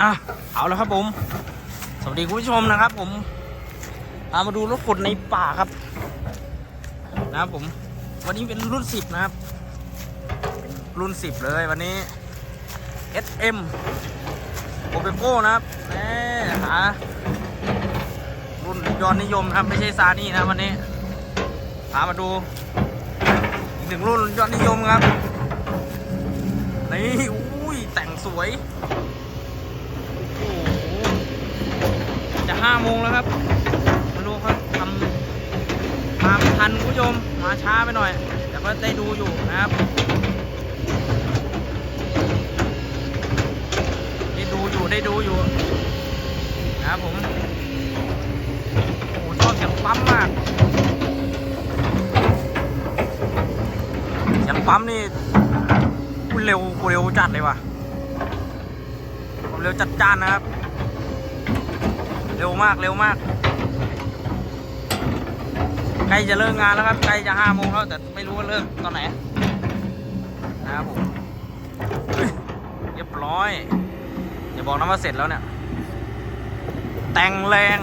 อะเอาแล้วครับผม สวัสดีคุณผู้ชมนะครับ ผมพามาดูรถขุดในป่าครับ นะครับผม วันนี้เป็นรุ่นสิบนะครับ รุ่นสิบเลยวันนี้ SM โอเปโก้นะครับแหมหารุ่นยอดนิยมนะครับ ไม่ใช่ซานี่นะวันนี้พามาดูอีกหนึ่งรุ่นยอดนิยมครับนี่อุ้ยแต่งสวย โอ้โหจะ ห้าโมงแล้วครับไมาดูครับทำมาไม่ทันคุณผู้ชมมาช้าไปหน่อย แต่ก็ได้ดูอยู่นะครับได้ดูอยู่ได้ดูอยู่นะครับผมโอ้ชอบเสียงปั๊มมากเสียงปั๊มนี่กูเร็วกูเร็วจัดเลยว่ะผมเร็วจัดจ้านนะครับ เร็วมากเร็วมากใกล้จะเลิกงานแล้วครับใกล้จะห้าโมงแล้วแต่ไม่รู้ว่าเลิกตอนไหนนะครับผมเฮ้ยเรียบร้อยอย่าบอกนะว่าเสร็จแล้วเนี่ย แต่งแรง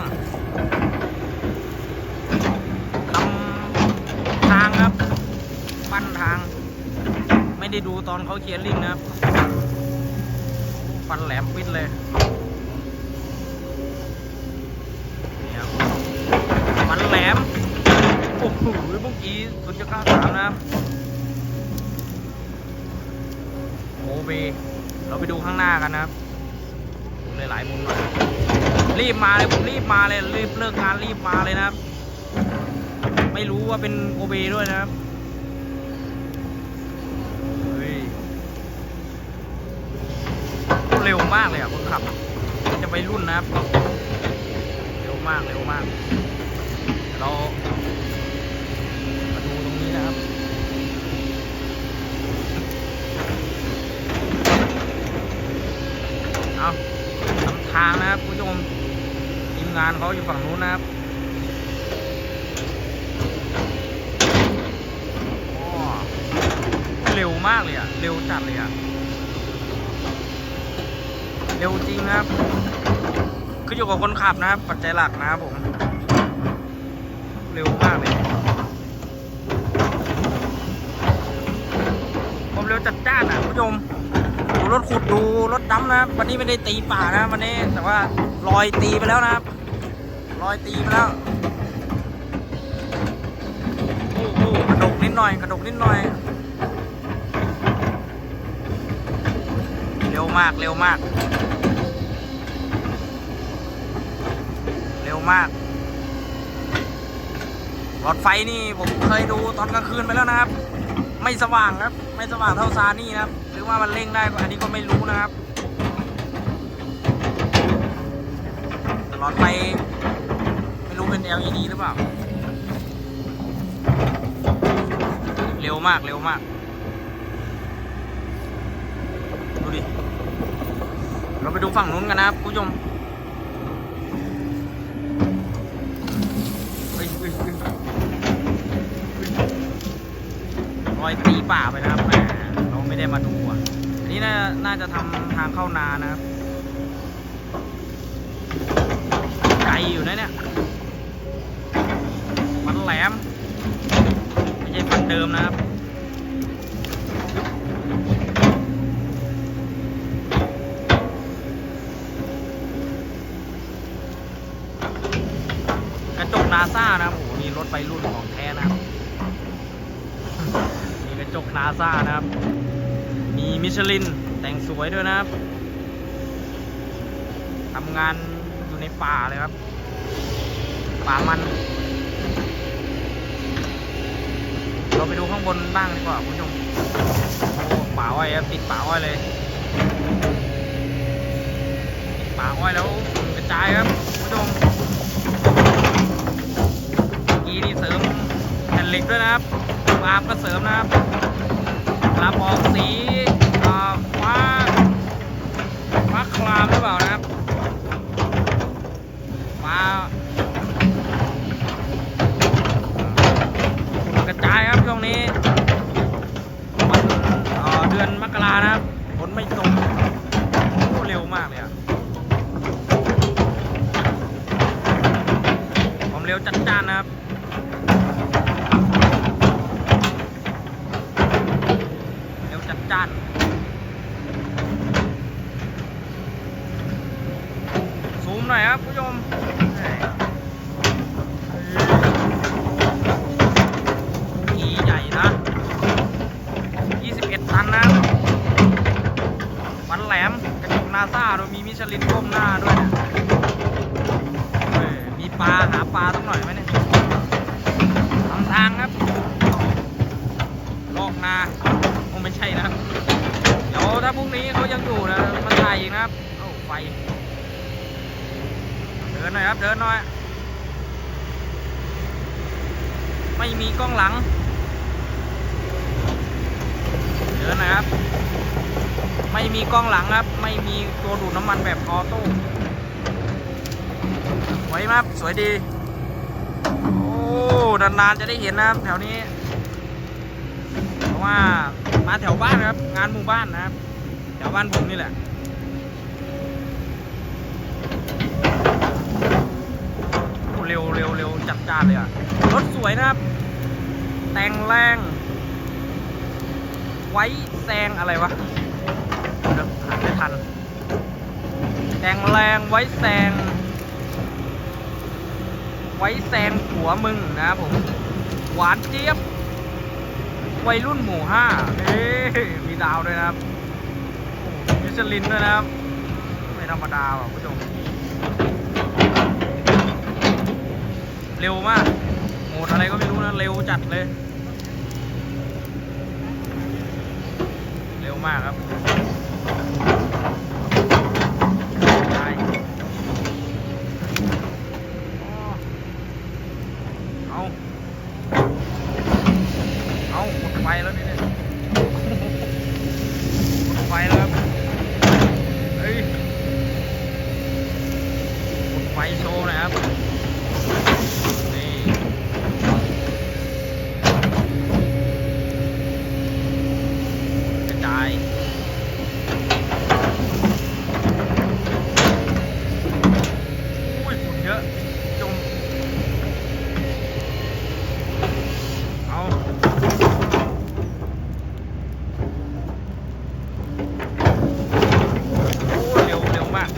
ทำทางครับ ปั้นทาง ไม่ได้ดูตอนเขาเคลียร์ลิงนะครับ ฟันแหลมปิดเลยนี่ครับฟั นแหลมโอ้โหเมื่อกี้สุดจะก้าสามนะโอเบเราไปดูข้างหน้ากันนะครับหลายมุมหน่อยรีบมาเลยผมรีบมาเลยรีบเลิกงานรีบมาเลยนะครับ ไม่รู้ว่าเป็นโอเบด้วยนะครับเร็วมากเลยอะคนขับ จะไปรุ่นนะครับ เร็วมากเร็วมาก เรามาดูตรงนี้นะครับ เอาทำทางนะครับคุณผู้ชมทีมงานเขาอยู่ฝั่งนู้นนะครับอ้อเร็วมากเลยอะ เร็วจัดเลยอะ เร็วจริงนะครับ คืออยู่กับคนขับนะครับ ปัจจัยหลักนะครับผม ร็วมากเลยผมเร็วจัดจ้านอะคุณผู้ชมดูรถขุดดูรถดำนะวันนี้ไม่ได้ตีป่านะวันนี้แต่ว่าลอยตีไปแล้วนะลอยตีไปแล้วโอ้โหกระดกนิดหน่อยกระดกนิดหน่อย เร็วมากเร็วมาก เร็วมาก อดไฟนี่ผมเคยดูตอนกลางคืนไปแล้วนะครับ ไม่สว่างครับ ไม่สว่างเท่าซานี่นะครับ หรือว่ามันเร่งได้อันนี้ก็ไม่รู้นะครับหลอดไฟไม่รู้เป็น LED หรือเปล่า เร็วมากเร็วมาก ดูดิ เราไปดูฝั่งนู้นกันนะครับคุณผู้ชมเฮ้ยเฮ้ยเฮ้ยเฮ้ย รอยตีป่าไปนะครับแหมเราไม่ได้มาดูอะอันนี้น่าน่าจะทำทางเข้านานะครับไกลอยู่นะเนี่ยฟันแหลมไม่ใช่ฟันเดิมนะครับกระจกนาซ่านะครับโอ้โหนี่รถไปรุ่นของแท้นะครับ ระจกนาซานะครับ มีมิชลินแต่งสวยด้วยนะครับทำงานอยู่ในป่าเลยครับ ป่ามัน เราไปดูข้างบนบ้างดีกว่าคุณผู้ชมโอ้ป่าอ้อยครับติดป่าอ้อยเลยติดป่าอ้อยแล้วฝุ่นกระจายครับคุณผู้ชมเมื่อกี้นี่เสริมแผ่นเหล็กด้วยนะครับวาล์วก็เสริมนะครับ ลาบออกสีอ่าฟ้าฟ้าคลามหรือเปล่านะครับฟ้าฝุ่นกระจายครับช่วงนี้วันเอ่อเดือนมกรานะครับฝนไม่ตกโอ้เร็วมากเลยอะ เร็วจัดจ้านนะครับ เร็วจัดจ้าน ซูมหน่อยครับผู้ชมทีใหญ่นะ 21 ตันนะวันแหลมกระจกนาซาโดยมีมิ ชลินก้มหน้าด้วยเนี่ยเออมีปลาหาปลาสักหน่อยไหมเนี่ยทำทางครับ ลอกนาคงไม่ใช่นะครับ เดี๋ยวถ้าพรุ่งนี้เขายังอยู่นะมาถ่ายอีกนะครับโอ้ไฟ เดินหน่อยครับ เดินหน่อย ไม่มีกล้องหลัง เดินหน่อยครับ ไม่มีกล้องหลังครับ ไม่มีตัวดูดน้ำมันแบบออโต้สวยมากสวยดี โอ้นานๆจะได้เห็นนะครับแถวนี้ เพราะว่ามาแถวบ้านครับ งานหมู่บ้านนะครับ แถวบ้านผมนี่แหละเร็วเร็วเร็วจัดจ้านเลยอะ รถสวยนะครับ แต่งแรง ไว้แซงอะไรวะเดี๋ยวหาไม่ทัน แต่งแรงไว้แซง ไว้แซงหัวมึงนะผม หวานเจี๊ยบ วัยรุ่นหมู่ห้าเอ้มีดาวด้วยนะครับมิชลินด้วยนะครับ ไม่ธรรมดาว่ะผู้ชม เร็วมากโหมดอะไรก็ไม่รู้นะ เร็วจัดเลย เร็วมากครับได้อ๋อเอา เอาหมดไฟแล้วนี่เนี่ยหมดไฟแล้วครับ เฮ้ยหมดไฟโชว์หน่อยครับ นี่กระจาย อุ้ยฝุ่นเยอะจม เอา โอ้เร็วเร็วมาก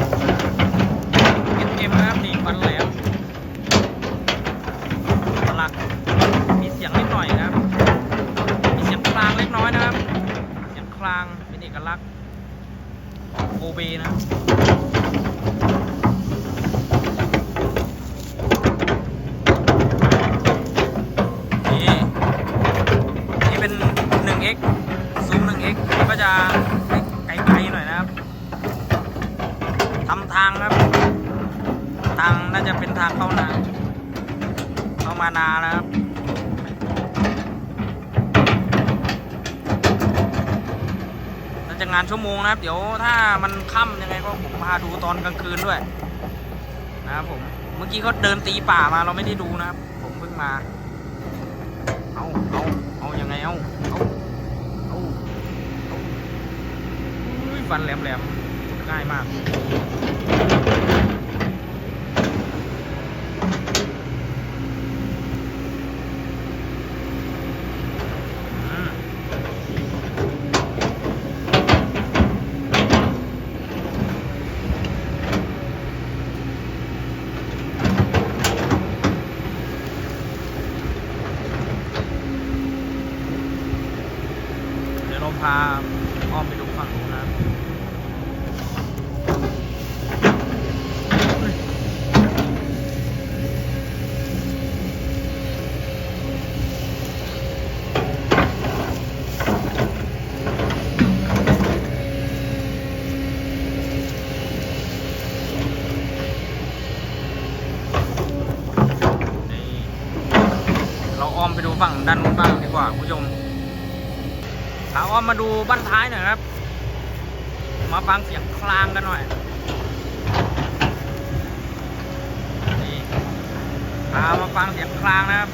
เอ็มเอ็มนะครับนี่ฟันแหลมสลัก มีเสียงนิดหน่อยนะครับ มีเสียงคลางเล็กน้อยนะครับ เสียงคลางเป็นเอกลักษณ์ของโกเบนะครับนี่นี่เป็น 1x ซูม 1x ก็จะไกลๆหน่อยนะครับ ทำทางครับ ทางน่าจะเป็นทางเข้านา เข้ามานานะครับ น่าจะงานชั่วโมงนะครับ เดี๋ยวถ้ามันค่ำยังไงก็ผมพาดูตอนกลางคืนด้วย นะครับผมเมื่อกี้เขาเดินตีป่ามาเราไม่ได้ดูนะครับ ผมเพิ่งมา เอาเอาเอายังไงเอาเอาเอาเอาฟันแหลมแหลมๆง่ายมาก อืมเดี๋ยวเราพาอ้อมไปดูฝั่งนู้นนะนี่เราอ้อมไปดู ฝั่งด้านนู้นบ้างดีกว่าคุณผู้ชมพาอ้อมมาดูบ้านท้ายหน่อยครับ มาฟังเสียงคลางกันหน่อยนี่พามาฟังเสียงคลางนะครับ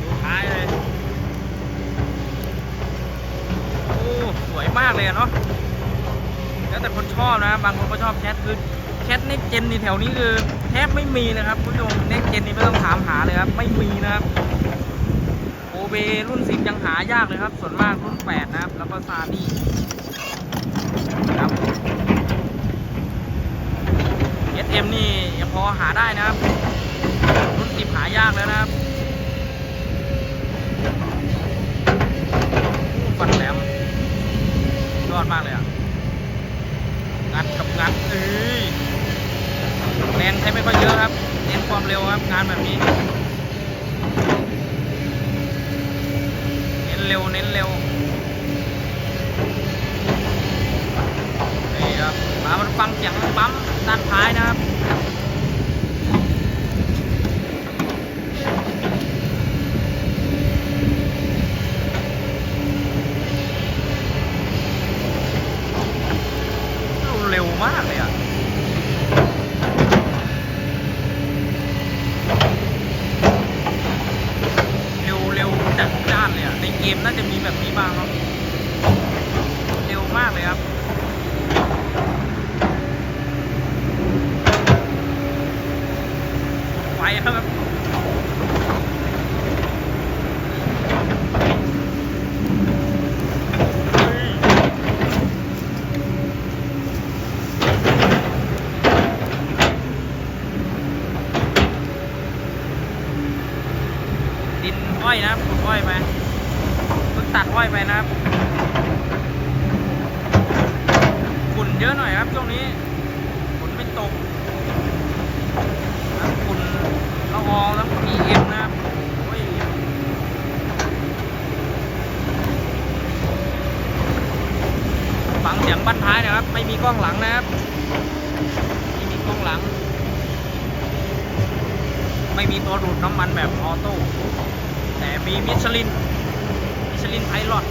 ดูท้ายเลยโอ้สวยมากเลยเนาะแล้วแต่คนชอบนะ บางคนก็ชอบแคทคือ แคทเน็กเจนนี่แถวนี้คือแทบไม่มีนะครับคุณผู้ชมเน็กเจนนี่ไม่ต้องถามหาเลยครับ ไม่มีนะครับโอเบรุ่นสิบยังหายากเลยครับ ส่วนมากรุ่นแปดนะครับ แล้วก็ซานี่ครับ SM นี่ยังพอหาได้นะครับ รุ่นสิบหายากแล้วนะครับฟันแหลมยอดมากเลยอะ งัดกับงัดเอ้ย แรงใช้ไม่ค่อยเยอะครับ เน้นความเร็วครับงานแบบนี้ เน้นเร็ว เน้นเร็ว นี่ครับ มามาฟังเสียงปั๊มด้านท้ายนะครับ เร็วมากเลยอะ เร็วเร็วจัดจ้านเลยอะ ในเกมน่าจะมีแบบนี้บ้างครับ เร็วมากเลยครับ ไฟครับ เฮ้ย ดินอ้อยนะครับขุดอ้อยไปเพิ่งตัดอ้อยไปนะครับฝุ่นเยอะหน่อยครับช่วงนี้ฝนไม่ตกนะฝุ่นละอองแล้วมีเอ็มนะครับโอ้ยฟังเสียงบั้นท้ายนะครับ ไม่มีกล้องหลังนะครับไม่มีกล้อง หลัง ไม่มีตัวดูดน้ำมันแบบออโต้แต่มีมิชลิน มิชลินไพลอต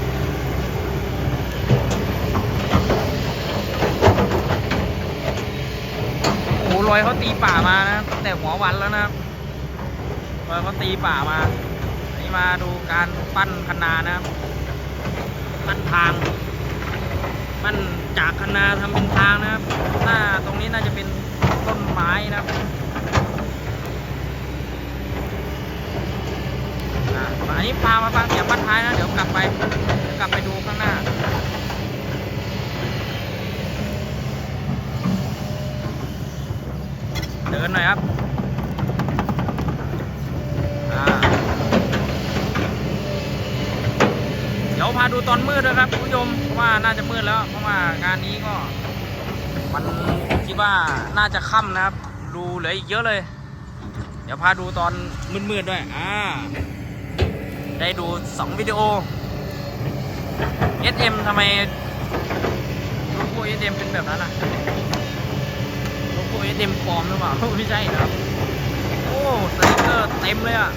โอ้โหลอยเขาตีป่ามานะแต่หัววันแล้วนะครับลอยเขาตีป่ามาอันนี้มาดูการปั้นคนานะปั้นทาง ปั้นจากคนาทำเป็นทางนะครับหน้าตรงนี้น่าจะเป็น ต้นไม้นะครับอันนี้พามาฟังเสียงบ้านท้ายนะ เดี๋ยวกลับไปกลับไปดูข้างหน้าเดินหน่อยครับเดี๋ยวพาดูตอนมืดนะครับคุณผู้ชมเพราะว่าน่าจะมืดแล้ว เพราะว่างานนี้ก็มัน คิดว่าน่าจะค่ำนะครับ ดูเหลืออีกเยอะเลย เดี๋ยวพาดูตอนมืดๆด้วยอ่าได้ดู 2 วิดีโอ SM ทำไมโลโก้ SM เป็นแบบนั้นอะโลโก้ SM ปลอมหรือเปล่า ไม่ใช่นะครับ โอ้สติกเกอร์เต็มเลยอะ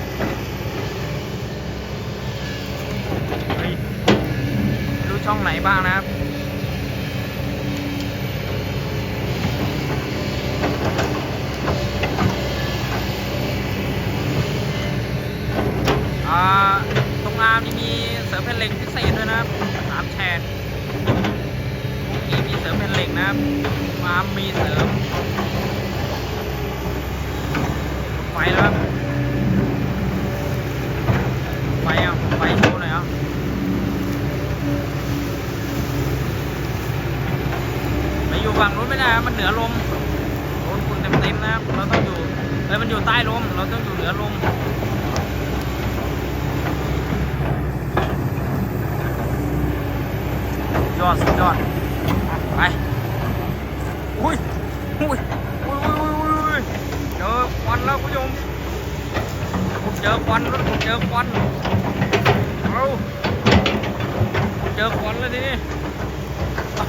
รู้ช่องไหนบ้างนะครับ อ่าตรงอาร์มนี่มีเสริมแผ่นเหล็กพิเศษด้วยนะครับสามแฉกคุกกี้มีเสริมแผ่นเหล็กนะครับอาร์มมีเสริมไฟแล้วครับไฟอะไฟโชว์หน่อยอะไปอยู่ฝั่งนู้นไม่ได้ครับมันเหนือลมโดนคุณเต็มๆ นะครับ เราต้องอยู่เอ้ยมันอยู่ใต้ลม เราต้องอยู่เหนือลมยอดสุดยอด ไป อุ้ย อุ้ย อุ้ยอุ้ยอุ้ยอุ้ยเจอควันแล้วคุณผู้ชมผมเจอควันรถผมเจอควันเอาผมเจอควันแล้วทีนี้เอา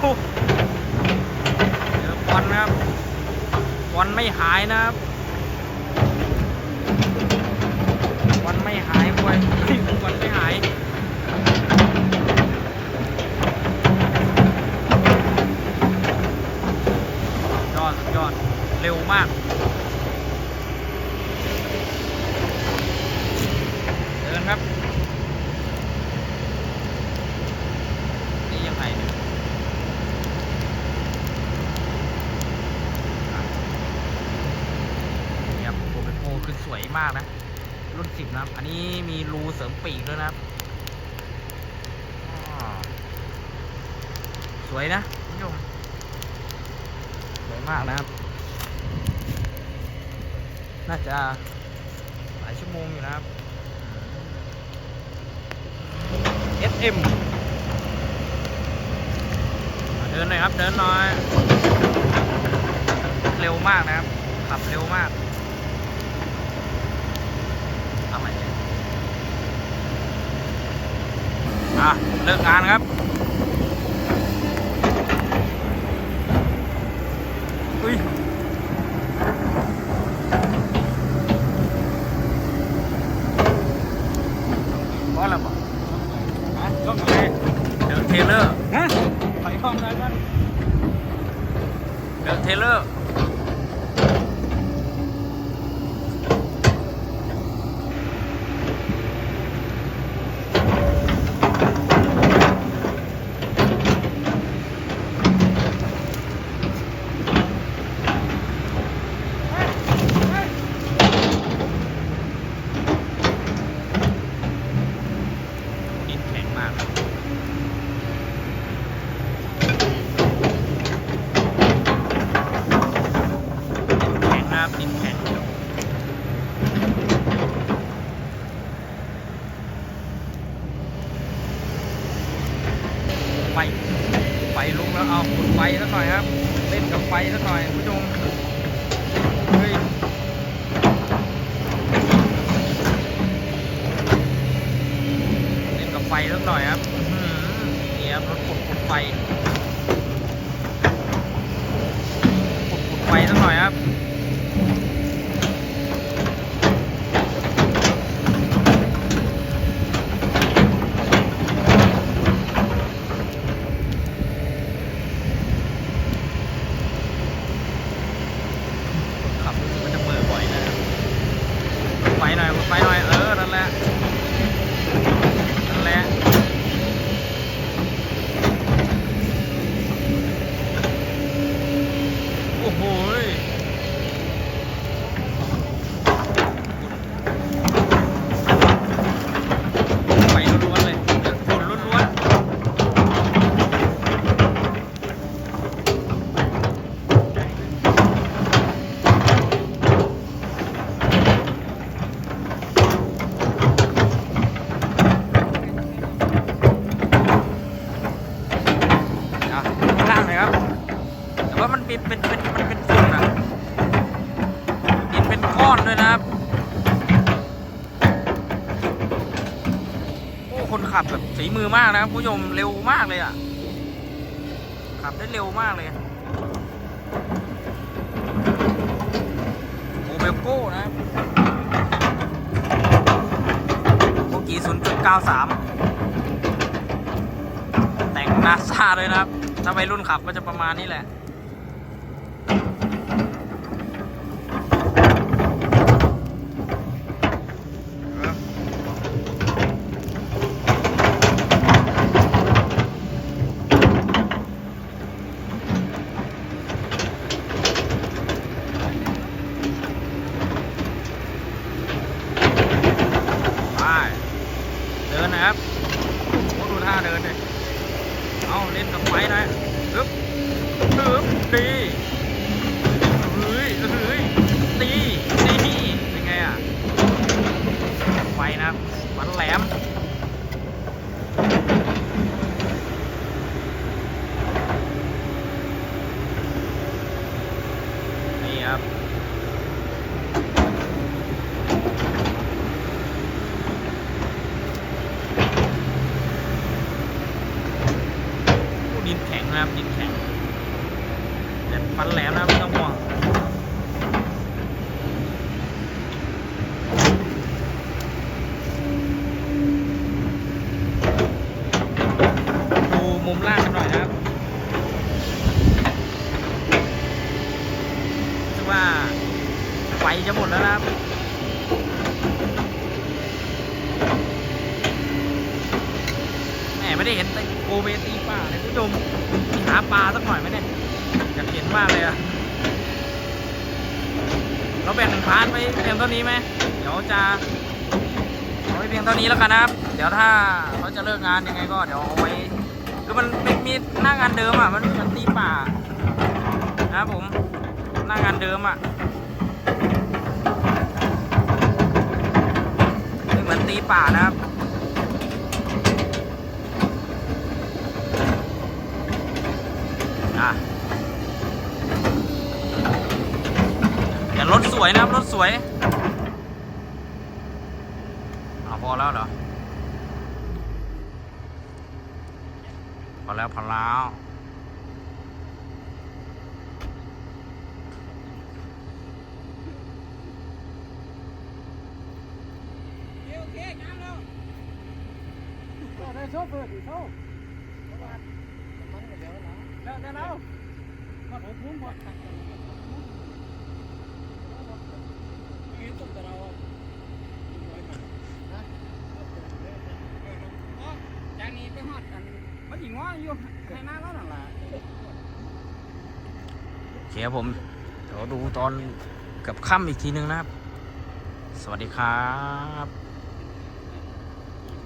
เจอควันนะครับ วันไม่หายนะครับวันไม่หายเว้ยวันไม่หายยอดยอดเร็วมาก เดินครับ นี่ยังไงเนี่ยอะ สวยมากนะ รุ่นสิบนะครับ อันนี้มีรูเสริมปีกด้วยนะครับอ่าส วยนะคุณผู้ชมสวยมากนะครับ น่าจะหลายชั่วโมงอยู่นะครับ SM เดินหน่อยครับ เดินหน่อย เร็วมากนะครับ ขับเร็วมากอะไรเนี่ยอะเลิกงานครับ อุ้ย เพราะอะไรบอก ฮะก็ไง เดอะเทเลอร์ ฮะไปห้องอะไรบ้าง เดอะเทเลอร์ ดินแข็งมากครับดินแข็งนะครับดินแข็งไฟ ไฟลุกแล้วเอาจุดไฟสักหน่อยครับเล่นกับไฟสักหน่อยคุณผู้ชมเฮ้ยเล่นกับไฟสักหน่อยครับนี่ครับรถขุดขุดไฟขุดขุดไฟสักหน่อยครับ คนขับรู้สึกว่าจะเมื่อบ่อยนะครับขุดไฟหน่อยขุดไฟหน่อย เออ นั่นแหละ นั่นแหละ โอ้โหยไฟล้วนๆเลยเดือดฝนล้วนๆอะข้างล่างเลยครับ แต่ว่ามันเป็นเป็นเป็นมันเป็นฝุ่นอะดินเป็น ก้อนด้วยนะครับ โอ้คนขับแบบฝีมือมากนะครับผู้ชมเร็วมากเลยอะ ขับได้เร็วมากเลยโอเบลโก้นะครับโอกี0.93แต่งนาซาเลยนะครับ ถ้าไปรุ่นขับก็จะประมาณนี้แหละ ไป เดินนะครับโอ้ดูท่าเดินเลย เอาเล่นกับไฟหน่อยฮึบฮึบดีเฮ้ยเฮ้ยตีตีเป็นไงอะ ไฟนะครับมันแหลม นี่ครับ โอ้ดิ นะครับดินแข็งแต่ฟันแหลมนะไม่ต้องห่วงดูมุมล่างกันหน่อยนะครับรู้สึกว่าไฟจะหมดแล้วนะครับ แหมไม่ได้เห็นแต่โกเบตีป่าเลยคุณผู้ชมมีหาปลาสักหน่อยไหม เราแบ่งหนึ่งพาร์ทไปเพียงเท่านี้ไหมเดี๋ยวจะเอาไว้เพียงเท่านี้แล้วกันนะครับ เดี๋ยวถ้าเขาจะเลิกงานยังไงก็เดี๋ยวเอาไว้คือมันเป็นมีหน้างานเดิมอะมันเหมือนตีป่านะครับผมหน้างานเดิมอะไม่เหมือนตีป่านะครับ อะแต่รถสวยนะครับ รถ สวยอาพอแล้วเหรอ พอแล้ว พอแล้วโอเคงานแล้วได้โชคเปิดโชคแล้วแล้วแล้วมาผมพุ่งพอยืนตรงแต่เรา จากนี้ไปหอดกันมันหิงว่าอยู่ใครหน้าแล้วนั่นและโอเขียวผมเดี๋ยวดูตอนกับค่ำอีกทีนึงนะครับ สวัสดีครับ